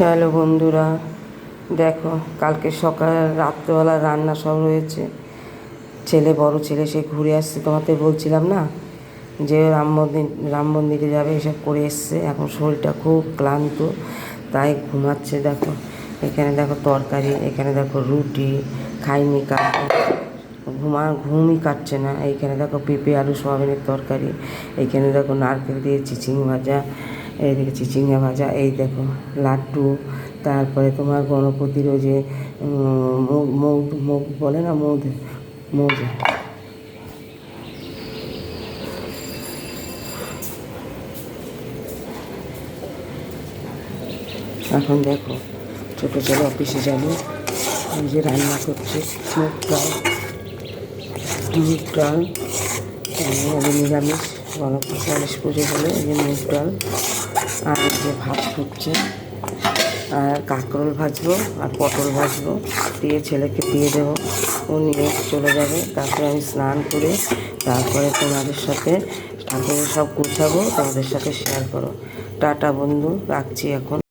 Hello বন্ধুরা। দেখো, কালকে সকাল, রাত্রেবেলা রান্না সব রয়েছে। ছেলে, বড় ছেলে, সে ঘুরে আসছে। তোমাদের বলছিলাম না যে রাম মন্দির রাম মন্দিরে যাবে, এসব করে এসছে। এখন শরীরটা খুব ক্লান্ত, তাই ঘুমাচ্ছে। দেখো, এখানে দেখো তরকারি, এখানে দেখো রুটি, খাইনি কাটবো ঘুমা, ঘুমই কাটছে না। এইখানে দেখো পেঁপে, আলু, সোয়াবিনের তরকারি। এইখানে দেখো নারকেল দিয়ে চিচিং ভাজা। এইদিকে চিচিঙ্গা ভাজা, এই দেখো লাড্ডু, তারপরে তোমার গণপতির ওই যে মুগ মুগ বলে না, মুগ মুগ। এখন দেখো ছোটো ছেলে অফিসে যাবে, এই যে রান্না করছে, মুগ ডাল মুগ ডাল নিরামিষ। গণেশ গণেশ পুজো হলে এই যে মুগ ডাল আর এই যে ভাত ফুটছে। আর কাঁকরোল ভাজবো আর পটল ভাজবো। দিয়ে ছেলেকে দিয়ে দেবো। ও নিয়ে চলে যাবে। তারপরে আমি স্নান করে তারপরে তোমাদের সাথে ঠাকুরের সব গুছাবো, তোমাদের সাথে শেয়ার করো টাটা বন্ধু, রাখছি এখন।